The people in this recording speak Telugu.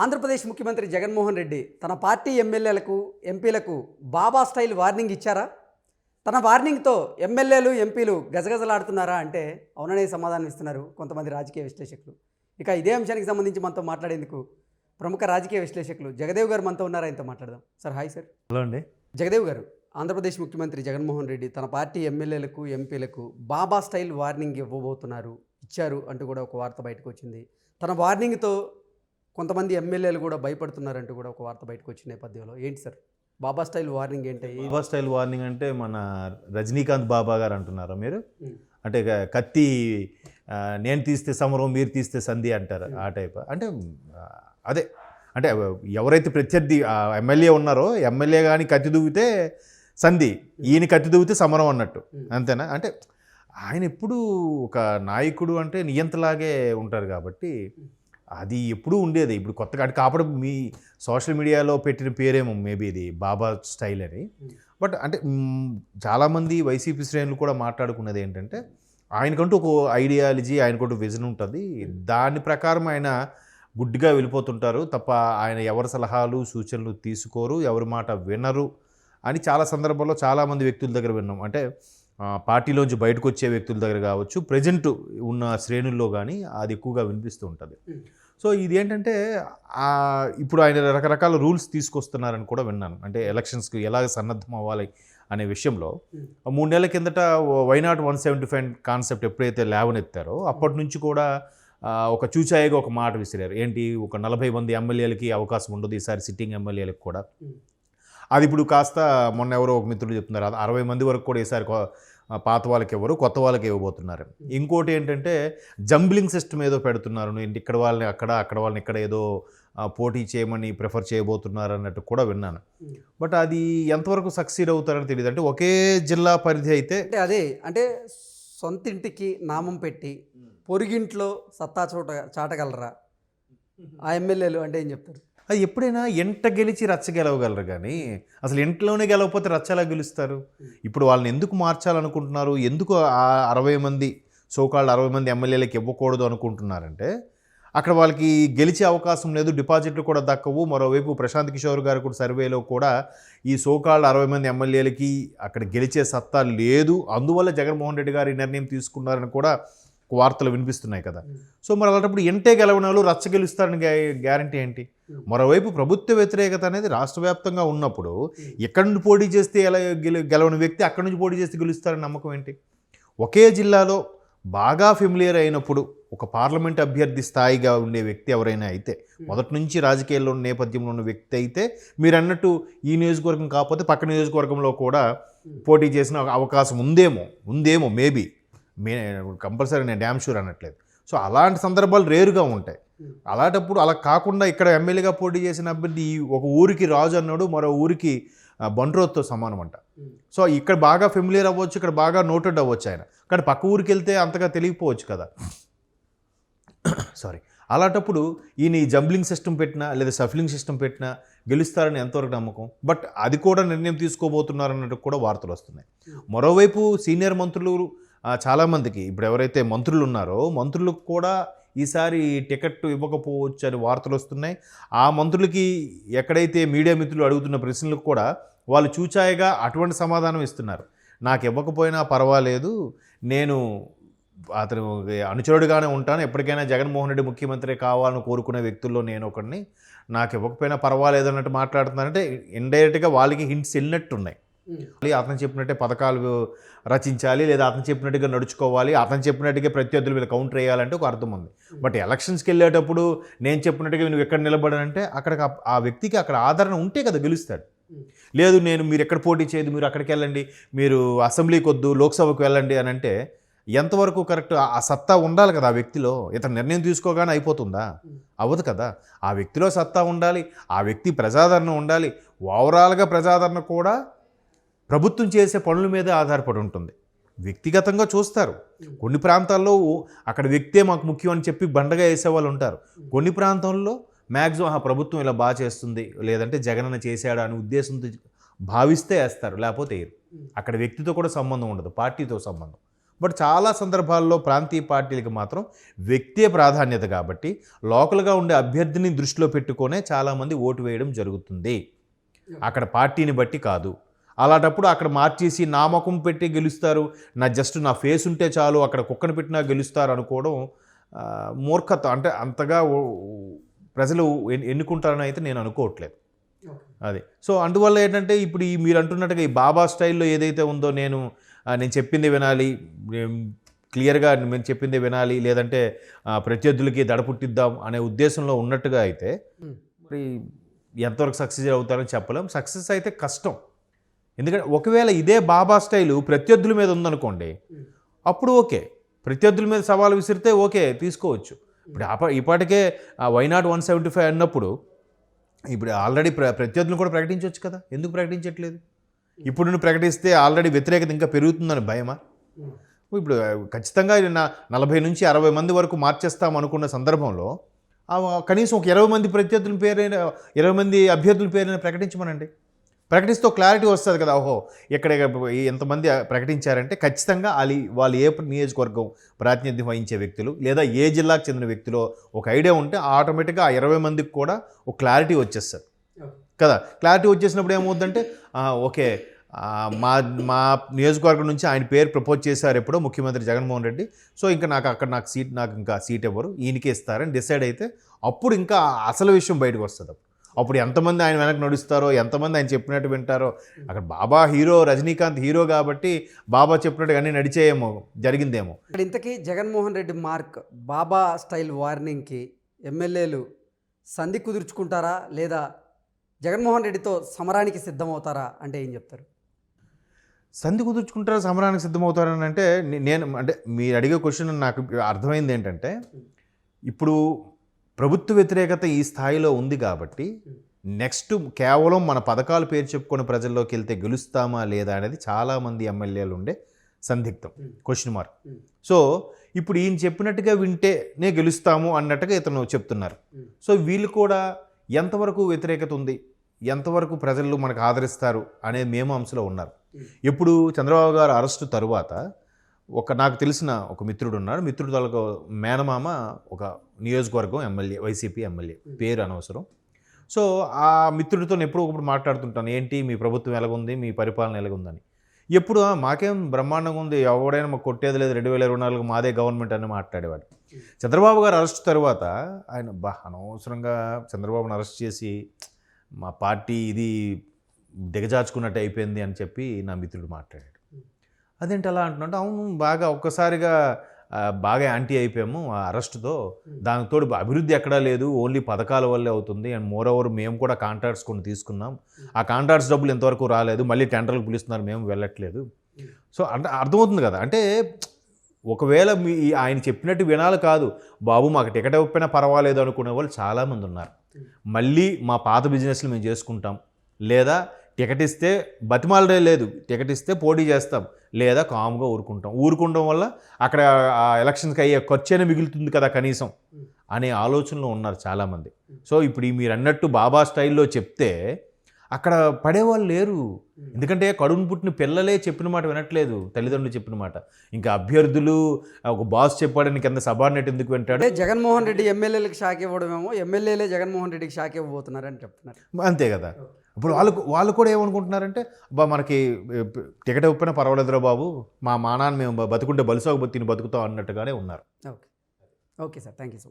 ఆంధ్రప్రదేశ్ ముఖ్యమంత్రి జగన్మోహన్ రెడ్డి తన పార్టీ ఎమ్మెల్యేలకు ఎంపీలకు బాబా స్టైల్ వార్నింగ్ ఇచ్చారా? తన వార్నింగ్తో ఎమ్మెల్యేలు ఎంపీలు గజగజలాడుతున్నారా అంటే అవుననే సమాధానం ఇస్తున్నారు కొంతమంది రాజకీయ విశ్లేషకులు. ఇక ఇదే అంశానికి సంబంధించి మనతో మాట్లాడేందుకు ప్రముఖ రాజకీయ విశ్లేషకులు జగదేవ్ గారు మనతో ఉన్నారు? ఆయనతో మాట్లాడదాం. Sir hi sir. హలో అండి. జగదేవ్ గారు ఆంధ్రప్రదేశ్ ముఖ్యమంత్రి జగన్మోహన్ రెడ్డి తన పార్టీ ఎమ్మెల్యేలకు ఎంపీలకు బాబా స్టైల్ వార్నింగ్ ఇవ్వబోతున్నారు ఇచ్చారు అంటూ కూడా ఒక వార్త బయటకు వచ్చింది. తన వార్నింగ్తో కొంతమంది ఎమ్మెల్యేలు కూడా భయపడుతున్నారంటూ కూడా ఒక వార్త బయటకు వచ్చిన నేపథ్యంలో. ఏంటి సార్? బాబా స్టైల్ వార్నింగ్ ఏంటి? బాబా స్టైల్ వార్నింగ్ అంటే మన రజనీకాంత్ బాబా గారు అంటున్నారా మీరు. అంటే ఇక కత్తి నేను తీస్తే సమరం మీరు తీస్తే సంధి అంటారు ఆ టైప్. అంటే అదే. అంటే ఎవరైతే ప్రత్యర్థి ఎమ్మెల్యే ఉన్నారో ఎమ్మెల్యే కానీ కత్తి దూవితే సంధి ఈయన కత్తి దూవితే సమరం అన్నట్టు. అంతేనా? అంటే ఆయన ఎప్పుడు ఒక నాయకుడు అంటే నియంతలాగే ఉంటారు కాబట్టి అది ఎప్పుడూ ఉండేది. ఇప్పుడు కొత్తగా అంటే కాపాడు మీ సోషల్ మీడియాలో పెట్టిన పేరేమో మేబీ ఇది బాబా స్టైల్ అని. బట్ అంటే చాలామంది వైసీపీ శ్రేణులు కూడా మాట్లాడుకున్నది ఏంటంటే ఆయనకంటూ ఒక ఐడియాలజీ ఆయనకంటూ విజన్ ఉంటుంది. దాని ప్రకారం ఆయన గుడ్డిగా వెళ్ళిపోతుంటారు. తప్ప ఆయన ఎవరి సలహాలు సూచనలు తీసుకోరు ఎవరి మాట వినరు అని చాలా సందర్భాల్లో చాలామంది వ్యక్తుల దగ్గర విన్నాం. అంటే పార్టీలోంచి బయటకు వచ్చే వ్యక్తుల దగ్గర కావచ్చు ప్రజెంట్ ఉన్న శ్రేణుల్లో కానీ అది ఎక్కువగా వినిపిస్తూ ఉంటుంది. సో ఇది ఏంటంటే ఇప్పుడు ఆయన రకరకాల రూల్స్ తీసుకొస్తున్నారని కూడా విన్నాను అంటే ఎలక్షన్స్కి ఎలాగ సన్నద్ధం అవ్వాలి అనే విషయంలో. మూడు నెలల కిందట why not one seventy five concept ఎప్పుడైతే లేవనెత్తారో అప్పటి నుంచి కూడా ఒక చూచాయిగా ఒక మాట విసిరారు ఏంటి ఒక నలభై మంది ఎమ్మెల్యేలకి అవకాశం ఉండదు ఈసారి సిట్టింగ్ ఎమ్మెల్యేలకు కూడా. అది ఇప్పుడు కాస్త మొన్న ఎవరో ఒక మిత్రుడు చెప్తున్నారు అరవై మంది వరకు కూడా ఈసారి పాత వాళ్ళకి ఎవరు కొత్త వాళ్ళకి ఇవ్వబోతున్నారు. ఇంకోటి ఏంటంటే జంబ్లింగ్ సిస్టమ్ ఏదో పెడుతున్నారు. ఇక్కడ వాళ్ళని అక్కడ అక్కడ వాళ్ళని ఇక్కడ ఏదో పోటీ చేయమని ప్రిఫర్ చేయబోతున్నారు అన్నట్టు కూడా విన్నాను. బట్ అది ఎంతవరకు సక్సీడ్ అవుతారని తెలియదు అంటే ఒకే జిల్లా పరిధి అయితే అంటే అదే అంటే సొంతింటికి నామం పెట్టి పొరుగింట్లో సత్తా చోట చాటగలరా? ఆ ఎమ్మెల్యేలు అంటే ఏం చెప్తారు? అది ఎప్పుడైనా ఎంట గెలిచి రచ్చ గెలవగలరు కానీ అసలు ఇంట్లోనే గెలవకపోతే రచ్చ ఎలా గెలుస్తారు? ఇప్పుడు వాళ్ళని ఎందుకు మార్చాలనుకుంటున్నారు? ఎందుకు ఆ అరవై మంది సోకాళ్ళు అరవై మంది ఎమ్మెల్యేలకు ఇవ్వకూడదు అనుకుంటున్నారంటే అక్కడ వాళ్ళకి గెలిచే అవకాశం లేదు డిపాజిట్లు కూడా దక్కవు. మరోవైపు ప్రశాంత్ కిషోర్ గారు కూడా సర్వేలో కూడా ఈ సోకాళ్ళు అరవై మంది ఎమ్మెల్యేలకి అక్కడ గెలిచే సత్తా లేదు. అందువల్ల జగన్మోహన్ రెడ్డి గారు ఈ నిర్ణయం తీసుకున్నారని కూడా వార్తలు వినిపిస్తున్నాయి కదా. సో మరి అలాంటప్పుడు ఎంటే గెలవని వాళ్ళు రచ్చ గెలుస్తారని గ్యారంటీ ఏంటి? మరోవైపు ప్రభుత్వ వ్యతిరేకత అనేది రాష్ట్ర వ్యాప్తంగా ఉన్నప్పుడు ఎక్కడి నుండి పోటీ చేస్తే ఎలా గెల గెలవని వ్యక్తి అక్కడి నుంచి పోటీ చేస్తే గెలుస్తారని నమ్మకం ఏంటి? ఒకే జిల్లాలో బాగా ఫెమిలియర్ అయినప్పుడు ఒక పార్లమెంట్ అభ్యర్థి స్థాయిగా ఉండే వ్యక్తి ఎవరైనా అయితే మొదటి నుంచి రాజకీయాల్లో ఉన్న నేపథ్యంలో ఉన్న వ్యక్తి అయితే మీరు అన్నట్టు ఈ నియోజకవర్గం కాకపోతే పక్క నియోజకవర్గంలో కూడా పోటీ చేసిన అవకాశం ఉందేమో ఉందేమో మేబీ మే కంపల్సరీ నేను డ్యామ్ షూర్ అనట్లేదు. సో అలాంటి సందర్భాలు రేరుగా ఉంటాయి. అలాంటప్పుడు అలా కాకుండా ఇక్కడ ఎమ్మెల్యేగా పోటీ చేసిన అభ్యర్థి ఒక ఊరికి రాజు అన్నాడు మరో ఊరికి బండ్రోత్తో సమానం అంట. సో ఇక్కడ బాగా ఫెమిలియర్ అవ్వచ్చు ఇక్కడ బాగా నోటెడ్ అవ్వచ్చు ఆయన. కానీ పక్క ఊరికి వెళ్తే అంతగా తెలియకపోవచ్చు కదా. సారీ అలాంటప్పుడు ఈయన ఈ జంబ్లింగ్ సిస్టమ్ పెట్టినా లేదా సఫ్లింగ్ సిస్టమ్ పెట్టినా గెలుస్తారని ఎంతవరకు నమ్మకం? బట్ అది కూడా నిర్ణయం తీసుకోబోతున్నారు అన్నట్టు కూడా వార్తలు వస్తున్నాయి. మరోవైపు సీనియర్ మంత్రులు చాలామందికి ఇప్పుడు ఎవరైతే మంత్రులు ఉన్నారో మంత్రులకు కూడా ఈసారి టికెట్ ఇవ్వకపోవచ్చు అని వార్తలు వస్తున్నాయి. ఆ మంత్రులకి ఎక్కడైతే మీడియా మిత్రులు అడుగుతున్న ప్రశ్నలకు కూడా వాళ్ళు చూచాయగా అటువంటి సమాధానం ఇస్తున్నారు. నాకు ఇవ్వకపోయినా పర్వాలేదు. నేను అతను అనుచరుడుగానే ఉంటాను. ఎప్పటికైనా జగన్మోహన్ రెడ్డి ముఖ్యమంత్రి కావాలని కోరుకునే వ్యక్తుల్లో నేను ఒకడిని. నాకు ఇవ్వకపోయినా పర్వాలేదు అన్నట్టు మాట్లాడుతున్నారంటే ఇండైరెక్ట్గా వాళ్ళకి హింట్స్ వెళ్ళినట్టున్నాయి. అతను చెప్పినట్టే పథకాలు రచించాలి లేదా అతను చెప్పినట్టుగా నడుచుకోవాలి అతను చెప్పినట్టుగా ప్రత్యర్థుల మీద కౌంటర్ వేయాలంటే ఒక అర్థం ఉంది. బట్ ఎలక్షన్స్కి వెళ్ళేటప్పుడు నేను చెప్పినట్టుగా నువ్వు ఎక్కడ నిలబడానంటే అక్కడ ఆ వ్యక్తికి అక్కడ ఆదరణ ఉంటే కదా గెలుస్తాడు. లేదు నేను మీరు ఎక్కడ పోటీ చేయదు మీరు అక్కడికి వెళ్ళండి మీరు అసెంబ్లీకి వద్దు లోక్సభకు వెళ్ళండి అని అంటే ఎంతవరకు కరెక్ట్ ఆ సత్తా ఉండాలి కదా ఆ వ్యక్తిలో? ఇతను నిర్ణయం తీసుకోగానే అయిపోతుందా? అవ్వదు కదా. ఆ వ్యక్తిలో సత్తా ఉండాలి ఆ వ్యక్తి ప్రజాదరణ ఉండాలి ఓవరాల్గా ప్రజాదరణ కూడా ప్రభుత్వం చేసే పనుల మీద ఆధారపడి ఉంటుంది. వ్యక్తిగతంగా చూస్తారు. కొన్ని ప్రాంతాల్లో అక్కడ వ్యక్తే మాకు ముఖ్యం అని చెప్పి బండగా వేసేవాళ్ళు ఉంటారు. కొన్ని ప్రాంతాల్లో మ్యాక్సిమం ఆ ప్రభుత్వం ఇలా బాగా చేస్తుంది లేదంటే జగనన్న చేశాడు అనే ఉద్దేశంతో భావిస్తే వేస్తారు లేకపోతే వేయరు. అక్కడ వ్యక్తితో కూడా సంబంధం ఉండదు పార్టీతో సంబంధం. బట్ చాలా సందర్భాల్లో ప్రాంతీయ పార్టీలకు మాత్రం వ్యక్తే ప్రాధాన్యత కాబట్టి లోకల్గా ఉండే అభ్యర్థిని దృష్టిలో పెట్టుకునే చాలామంది ఓటు వేయడం జరుగుతుంది. అక్కడ పార్టీని బట్టి కాదు. అలాంటప్పుడు అక్కడ మార్చేసి నా ముఖం పెట్టి గెలుస్తారు. నా జస్ట్ నా ఫేస్ ఉంటే చాలు అక్కడ కుక్కను పెట్టినా గెలుస్తారు అనుకోవడం ఆ, మూర్ఖత్వం అంటే అంతగా ప్రజలు ఎన్- ఎన్నుకుంటారని అయితే నేను అనుకోవట్లేదు. అది. సో అందువల్ల ఏంటంటే ఇప్పుడు ఈ మీరు అంటున్నట్టుగా ఈ బాబా స్టైల్లో ఏదైతే ఉందో నేను నేను చెప్పింది వినాలి క్లియర్గా నేను చెప్పింది వినాలి లేదంటే ప్రత్యర్థులకి దడ పుట్టిద్దాం అనే ఉద్దేశంలో ఉన్నట్టుగా అయితే. మరి ఎంతవరకు సక్సెస్ అవుతారని చెప్పలేం. సక్సెస్ అయితే కష్టం. ఎందుకంటే ఒకవేళ ఇదే బాబా స్టైలు ప్రత్యర్థుల మీద ఉందనుకోండి అప్పుడు ఓకే. ప్రత్యర్థుల మీద సవాలు విసిరితే ఓకే తీసుకోవచ్చు. ఇప్పుడు అప్ప ఇప్పటికే వైనాట్ వన్ సెవెంటీ ఫైవ్ అన్నప్పుడు ఇప్పుడు ఆల్రెడీ ప్ర ప్రత్యర్థులను కూడా ప్రకటించవచ్చు కదా? ఎందుకు ప్రకటించట్లేదు? ఇప్పుడు నువ్వు ప్రకటిస్తే ఆల్రెడీ వ్యతిరేకత ఇంకా పెరుగుతుందని భయమా? ఇప్పుడు ఖచ్చితంగా నా నలభై నుంచి అరవై మంది వరకు మార్చేస్తాం అనుకున్న సందర్భంలో కనీసం ఒక ఇరవై మంది ప్రత్యర్థుల పేరైన ఇరవై మంది అభ్యర్థుల పేరైనా ప్రకటించమనండి. ప్రకటిస్తే క్లారిటీ వస్తుంది కదా ఓహో ఇక్కడ ఎంతమంది ప్రకటించారంటే ఖచ్చితంగా వాళ్ళు వాళ్ళు ఏ నియోజకవర్గం ప్రాతినిధ్యం వహించే వ్యక్తులు లేదా ఏ జిల్లాకు చెందిన వ్యక్తులు ఒక ఐడియా ఉంటే ఆటోమేటిక్గా ఆ ఇరవై మందికి కూడా ఒక క్లారిటీ వచ్చేస్తుంది. కదా క్లారిటీ వచ్చేసినప్పుడు ఏమవుతుందంటే ఓకే మా మా నియోజకవర్గం నుంచి ఆయన పేరు ప్రపోజ్ చేశారు ఎప్పుడో ముఖ్యమంత్రి జగన్మోహన్ రెడ్డి. సో ఇంకా నాకు అక్కడ నాకు సీట్ నాకు ఇంకా సీట్ ఇవ్వరు ఈయనకే ఇస్తారని డిసైడ్ అయితే అప్పుడు ఇంకా అసలు విషయం బయటకు వస్తుంది అప్పుడు. అప్పుడు ఎంతమంది ఆయన వెనక నడుస్తారో ఎంతమంది ఆయన చెప్పినట్టు వింటారో. అక్కడ బాబా హీరో రజనీకాంత్ హీరో కాబట్టి బాబా చెప్పినట్టు అన్నీ నడిచేయేమో జరిగిందేమో. ఇక్కడ ఇంతకీ జగన్మోహన్ రెడ్డి మార్క్ బాబా స్టైల్ వార్నింగ్కి ఎమ్మెల్యేలు సంధి కుదుర్చుకుంటారా? లేదా జగన్మోహన్ రెడ్డితో సమరానికి సిద్ధమవుతారా అంటే ఏం చెప్తారు? సంధి కుదుర్చుకుంటారా సమరానికి సిద్ధమవుతారని అంటే నేను అంటే మీరు అడిగే క్వశ్చన్ నాకు అర్థమైంది ఏంటంటే ఇప్పుడు ప్రభుత్వ వ్యతిరేకత ఈ స్థాయిలో ఉంది కాబట్టి నెక్స్ట్ కేవలం మన పథకాలు పేరు చెప్పుకొని ప్రజల్లోకి వెళ్తే గెలుస్తామా లేదా అనేది చాలామంది ఎమ్మెల్యేలు ఉండే సందిగ్ధం. క్వశ్చన్ మార్క్ సో ఇప్పుడు ఈయన చెప్పినట్టుగా వింటేనే గెలుస్తాము అన్నట్టుగా ఇతను చెప్తున్నారు. సో వీళ్ళు కూడా ఎంతవరకు వ్యతిరేకత ఉంది? ఎంతవరకు ప్రజలు మనకు ఆదరిస్తారు? అనే మేము అంశంలో ఉన్నారు. ఎప్పుడు చంద్రబాబు గారు అరెస్టు తరువాత ఒక నాకు తెలిసిన ఒక మిత్రుడు ఉన్నాడు. మిత్రుడు తాలూకు మేనమామ ఒక నియోజకవర్గం ఎమ్మెల్యే వైసీపీ ఎమ్మెల్యే పేరు అనవసరం. సో ఆ మిత్రుడితో ఎప్పుడో ఒకప్పుడు మాట్లాడుతుంటాను. ఏంటి మీ ప్రభుత్వం ఎలాగుంది మీ పరిపాలన ఎలాగుందని. ఎప్పుడు "ఆ, మాకేం బ్రహ్మాండంగా ఉంది ఎవడైనా మాకు కొట్టేది లేదు రెండు వేల ఇరవై నాలుగు మాదే గవర్నమెంట్ అని మాట్లాడేవాడు. చంద్రబాబు గారు అరెస్ట్ తర్వాత ఆయన బా అనవసరంగా చంద్రబాబును అరెస్ట్ చేసి మా పార్టీ ఇది దిగజార్చుకున్నట్టు అయిపోయింది అని చెప్పి నా మిత్రుడు మాట్లాడాడు. అదేంటి అలా అంటున్నాడు అవును బాగా ఒక్కసారిగా బాగా యాంటీ అయిపోయాము ఆ అరెస్ట్తో. దానికి తోడు అభివృద్ధి ఎక్కడా లేదు. ఓన్లీ పథకాల వల్లే అవుతుంది. అండ్ మోర్ ఓవర్ మేము కూడా కాంట్రాక్ట్స్ కొన్ని తీసుకున్నాం. ఆ కాంట్రాక్ట్స్ డబ్బులు ఎంతవరకు రాలేదు. మళ్ళీ టెండర్లు పిలుస్తున్నారు. మేము వెళ్ళట్లేదు. సో అంటే అర్థమవుతుంది కదా. అంటే ఒకవేళ మీ ఆయన చెప్పినట్టు వినాలి కాదు. బాబు మాకు టికెట్ ఇవ్వకపోయినా పర్వాలేదు అనుకునే వాళ్ళు చాలామంది ఉన్నారు. మళ్ళీ మా పాత బిజినెస్లు మేము చేసుకుంటాం. లేదా టికెట్ ఇస్తే బతిమాలడే లేదు. టికెట్ ఇస్తే పోటీ చేస్తాం. లేదా కామ్గా ఊరుకుంటాం. ఊరుకుంటాం వల్ల అక్కడ ఆ ఎలక్షన్స్కి అయ్యే ఖర్చైనా మిగులుతుంది కదా కనీసం అనే ఆలోచనలో ఉన్నారు చాలామంది. సో ఇప్పుడు ఈ మీరు అన్నట్టు బాబా స్టైల్లో చెప్తే అక్కడ పడేవాళ్ళు లేరు. ఎందుకంటే కడుపును పుట్టిన పిల్లలే చెప్పిన మాట వినట్లేదు తల్లిదండ్రులు చెప్పిన మాట. ఇంకా అభ్యర్థులు ఒక బాస్ చెప్పాడని కింద సబార్డినేట్ ఎందుకు వింటాడు? జగన్మోహన్ రెడ్డి ఎమ్మెల్యేలకు షాక్ ఇవ్వడమేమో ఎమ్మెల్యేలే జగన్మోహన్ రెడ్డికి షాక్ ఇవ్వబోతున్నారని చెప్తున్నారు. అంతే కదా. ఇప్పుడు వాళ్ళు వాళ్ళు కూడా ఏమనుకుంటున్నారంటే బా మనకి టికెట్ ఇవ్వకపోయినా పర్వాలేదురా బాబు మా మానాన్ని మేము బతుకుంటే బలుసాగు తిని బతుకుతాం అన్నట్టుగానే ఉన్నారు. Okay. Okay sir. Thank you so much